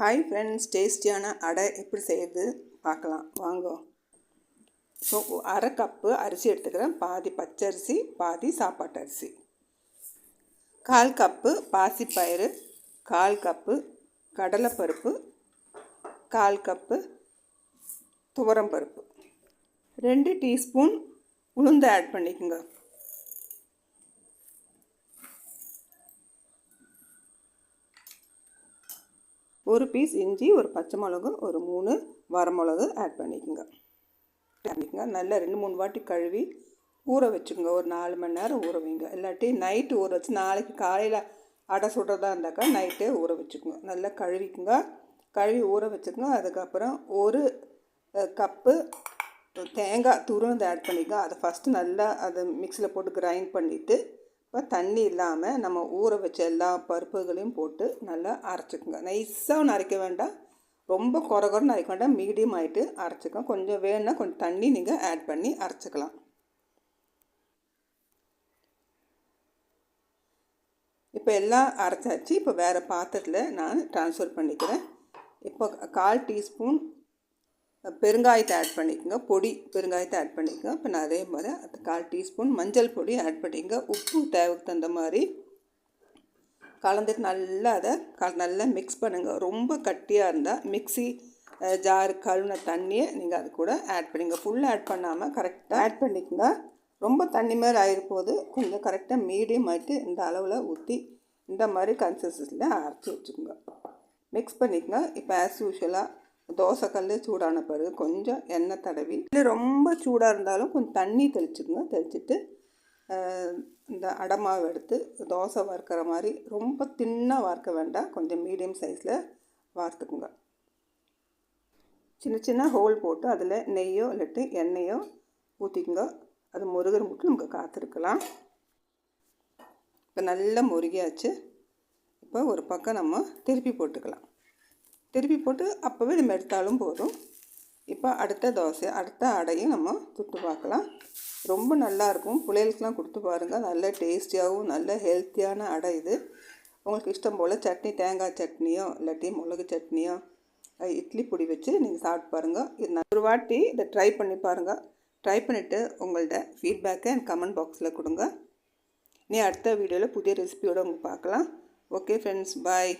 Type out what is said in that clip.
Hi friends டேஸ்டியான அடை எப்படி செய்யுது? பார்க்கலாம். வாங்க. ஸோ அரை கப்பு அரிசி எடுத்துக்கிறேன். பாதி பச்சரிசி பாதி சாப்பாட்டு அரிசி. கால் கப்பு பாசிப்பயிறு கால் கப்பு கடலைப்பருப்பு கால் கப்பு துவரம்பருப்பு. ரெண்டு டீஸ்பூன் உளுந்து ஆட் பண்ணிக்கோங்க. ஒரு பீஸ் இஞ்சி ஒரு பச்சை மிளகு ஒரு மூணு வரமிளகு ஆட் பண்ணிக்கோங்க. பண்ணிக்கோங்க. நல்லா ரெண்டு மூணு வாட்டி கழுவி ஊற வச்சுக்கோங்க. ஒரு நாலு மணி நேரம் ஊற வைங்க. இல்லாட்டி நைட்டு ஊற வச்சு நாளைக்கு காலையில் அடை சுடுறதா இருந்தாக்கா நைட்டே ஊற வச்சுக்கோங்க. நல்லா கழுவிக்குங்க. கழுவி ஊற வச்சுக்கோங்க. அதுக்கப்புறம் ஒரு கப்பு தேங்காய் துருவந்து ஆட் பண்ணிக்கோங்க. அதை ஃபஸ்ட்டு நல்லா அதை மிக்சியில் போட்டு கிரைண்ட் பண்ணிவிட்டு இப்போ தண்ணி இல்லாமல் நம்ம ஊற வச்ச எல்லா பருப்புகளையும் போட்டு நல்லா அரைச்சிக்கோங்க. நைஸாக அரைக்க வேண்டாம். ரொம்ப குறை குறைன்னு அரைக்க வேண்டாம். மீடியம் ஆகிட்டு அரைச்சிக்கோங்க. கொஞ்சம் வேணுன்னா கொஞ்சம் தண்ணி நீங்கள் ஆட் பண்ணி அரைச்சிக்கலாம். இப்போ எல்லாம் அரைச்சாச்சு. இப்போ வேறு பாத்திரத்தில் நான் ட்ரான்ஸ்ஃபர் பண்ணிக்கிறேன். இப்போ கால் டீஸ்பூன் பெருங்காயத்தை ஆட் பண்ணிக்கோங்க. பொடி பெருங்காயத்தை ஆட் பண்ணிக்கோங்க. இப்போ நான் அதே மாதிரி கால் டீஸ்பூன் மஞ்சள் பொடி ஆட் பண்ணிக்கோங்க. உப்பு தேவைக்கு தகுந்த மாதிரி கலந்துட்டு நல்லா அதை க நல்லா மிக்ஸ் பண்ணுங்கள் ரொம்ப கட்டியாக இருந்தால் மிக்சி ஜாரு கழுவின தண்ணியை நீங்கள் அது கூட ஆட் பண்ணிங்க ஃபுல்லாக ஆட் பண்ணாமல் கரெக்டாக ஆட் பண்ணிக்கோங்க. ரொம்ப தண்ணி மாதிரி ஆகிருப்போது கொஞ்சம் கரெக்டாக மீடியம் ஆகிட்டு இந்த அளவில் ஊற்றி இந்த மாதிரி கன்சிஸ்டன்சியில் அரைச்சி வச்சுக்கோங்க. மிக்ஸ் பண்ணிக்கோங்க. இப்போ ஆஸ் யூஷுவலாக தோசைக்கல் சூடான பிறகு கொஞ்சம் எண்ணெய் தடவி இல்லை ரொம்ப சூடாக இருந்தாலும் கொஞ்சம் தண்ணி தெளிச்சுக்கோங்க. தெளிச்சுட்டு இந்த அடமாவை எடுத்து தோசை வறுக்கிற மாதிரி ரொம்ப தின்னாக வறுக்க வேண்டாம். கொஞ்சம் மீடியம் சைஸில் வறுத்துக்குங்க. சின்ன சின்ன ஹோல் போட்டு அதில் நெய்யோ இல்லாட்டி எண்ணெயோ ஊற்றிக்குங்க அது முருகிற மட்டும் நமக்கு காத்திருக்கலாம். இப்போ நல்லா முருகியாச்சு. இப்போ ஒரு பக்கம் நம்ம திருப்பி போட்டுக்கலாம். திருப்பி போட்டு அப்போவே நம்ம எடுத்தாலும் போதும். இப்போ அடுத்த தோசை அடுத்த அடையும் நம்ம சுட்டு பார்க்கலாம். ரொம்ப நல்லாயிருக்கும் பிள்ளைகளுக்கெலாம் கொடுத்து பாருங்கள் நல்ல டேஸ்டியாகவும் நல்ல ஹெல்த்தியான அடை இது. உங்களுக்கு இஷ்டம் போல் சட்னி தேங்காய் சட்னியோ இல்லாட்டி மிளகு சட்னியோ இட்லி பொடி வச்சு நீங்கள் சாப்பிட்டு பாருங்கள் இது ஒரு வாட்டி இதை ட்ரை பண்ணி பாருங்கள் ட்ரை பண்ணிவிட்டு உங்கள்கிட்ட ஃபீட்பேக்கை என் கமெண்ட் பாக்ஸில் கொடுங்க. நீ அடுத்த வீடியோவில் புதிய ரெசிபியோடு உங்களுக்கு பார்க்கலாம். Okay friends bye